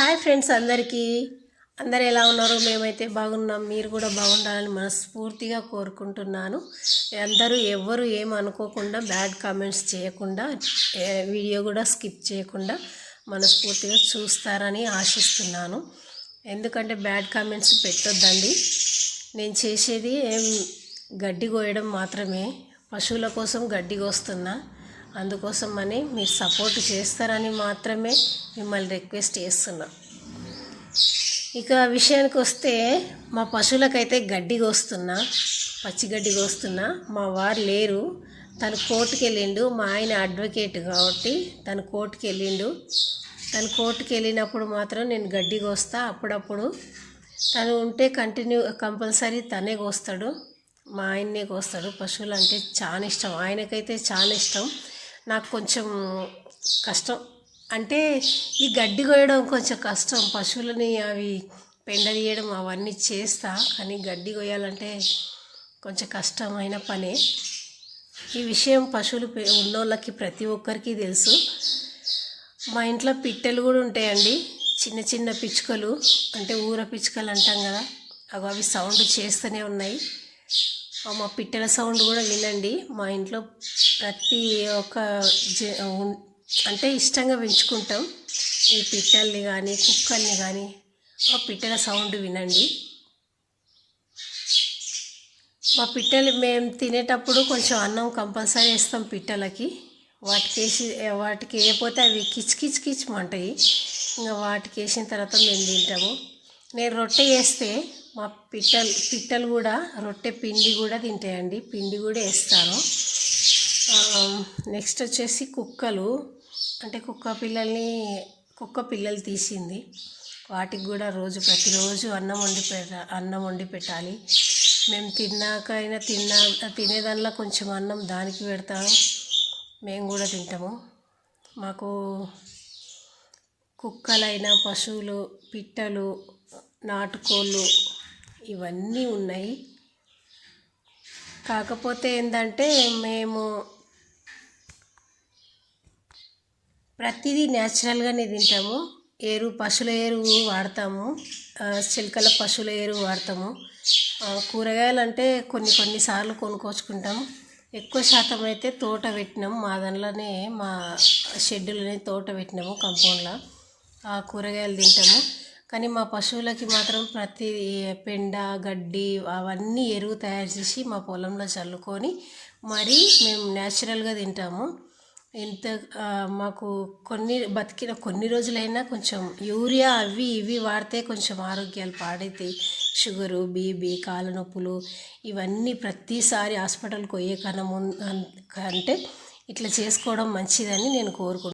Hi friends అందరికీ. అందరు ఎలా ఉన్నారు? మేమైతే బాగున్నాం. మీరు కూడా బాగుండాలని మనస్ఫూర్తిగా కోరుకుంటున్నాను. అందరూ ఎవ్వరు ఏం అనుకోకుండా బ్యాడ్ కామెంట్స్ చేయకుండా వీడియో కూడా స్కిప్ చేయకుండా మనస్ఫూర్తిగా చూస్తారని ఆశిస్తున్నాను. ఎందుకంటే బ్యాడ్ కామెంట్స్ పెట్టొద్దండి. నేను చేసేది ఏం గడ్డి కోయడం మాత్రమే. పశువుల కోసం గడ్డి కోస్తున్నా. అందుకోసం అని మీరు సపోర్ట్ చేస్తారని మాత్రమే మిమ్మల్ని రిక్వెస్ట్ చేస్తున్నా. ఇక విషయానికి వస్తే మా పశువులకైతే గడ్డి కోస్తున్నా పచ్చి గడ్డి కోస్తున్నా. మా వారు లేరు. తను కోర్టుకు వెళ్ళిండు. మా ఆయన అడ్వకేట్ కాబట్టి తను కోర్టుకి వెళ్ళిండు. తను కోర్టుకి వెళ్ళినప్పుడు మాత్రం నేను గడ్డి కోస్తా. అప్పుడప్పుడు తను ఉంటే కంటిన్యూ కంపల్సరీ తనే కోస్తాడు. మా ఆయన్నే కోస్తాడు. పశువులు అంటే చాలా ఇష్టం. ఆయనకైతే చాలా ఇష్టం. నాకు కొంచెం కష్టం. అంటే ఈ గడ్డి కొయ్యడం కొంచెం కష్టం. పశువులని అవి పెండదీయడం అవన్నీ చేస్తా కానీ గడ్డి కొయ్యాలంటే కొంచెం కష్టమైన పనే. ఈ విషయం పశువులు ఉన్నోళ్ళకి ప్రతి ఒక్కరికి తెలుసు. మా ఇంట్లో పిట్టెలు కూడా ఉంటాయండి. చిన్న చిన్న పిచ్చుకలు అంటే ఊర పిచ్చుకలు అంటాం కదా అవి అవి సౌండ్ చేస్తూనే ఉన్నాయి. మా పిట్టల సౌండ్ కూడా వినండి. మా ఇంట్లో ప్రతి ఒక్క జ- అంటే ఇష్టంగా పెంచుకుంటాం. ఈ పిట్టల్ని కానీ కుక్కల్ని కానీ ఆ పిట్టల సౌండ్ వినండి. మా పిట్టలు మేము తినేటప్పుడు కొంచెం అన్నం కంపల్సరీ వేస్తాం పిట్టలకి. వాటికి వేసి వాటికి వేయకపోతే అవి కిచ్ కిచ్ కిచ్ ఇంకా వాటికి వేసిన తర్వాత మేము తింటాము. నేను రొట్టె వేస్తే మా పిట్టలు పిట్టలు కూడా రొట్టె పిండి కూడా తింటాయండి. పిండి కూడా వేస్తాను నెక్స్ట్ వచ్చేసి కుక్కలు. అంటే కుక్క పిల్లల్ని కుక్క పిల్లలు తీసింది. వాటికి కూడా రోజు ప్రతిరోజు అన్నం వండి పెట్ట అన్నం వండి పెట్టాలి. మేము తిన్నాకైనా తిన్నా తినేదానిలో కొంచెం అన్నం దానికి పెడతాము మేము కూడా తింటాము. మాకు కుక్కలైనా పశువులు పిట్టలు నాటుకోళ్ళు ఇవన్నీ ఉన్నాయి. కాకపోతే ఏంటంటే మేము ప్రతిదీ న్యాచురల్గానే తింటాము. ఎరువు పశువుల ఎరువు వాడతాము. చిలకల పశువుల ఎరువు వాడతాము. కూరగాయలు అంటే కొన్ని కొన్నిసార్లు కొనుక్కొచ్చుకుంటాము. ఎక్కువ శాతం అయితే తోట పెట్టినాము. మా దానిలోనే మా షెడ్యూల్లోనే తోట పెట్టినాము కంపౌండ్లో. ఆ కూరగాయలు తింటాము. కానీ మా పశువులకి మాత్రం ప్రతి పెండ గడ్డి అవన్నీ ఎరువు తయారు చేసి మా పొలంలో చల్లుకొని మరీ మేము న్యాచురల్గా తింటాము. ఎంత మాకు కొన్ని బతికిన కొన్ని రోజులైనా కొంచెం యూరియా అవి ఇవి వాడితే కొంచెం ఆరోగ్యాలు పాడైతాయి షుగరు బీబీ కాళ్ళ నొప్పులు ఇవన్నీ ప్రతిసారి హాస్పిటల్కి పోయే కన్నా ముందు అంటే ఇట్లా చేసుకోవడం మంచిదని నేను కోరుకుంటున్నాను.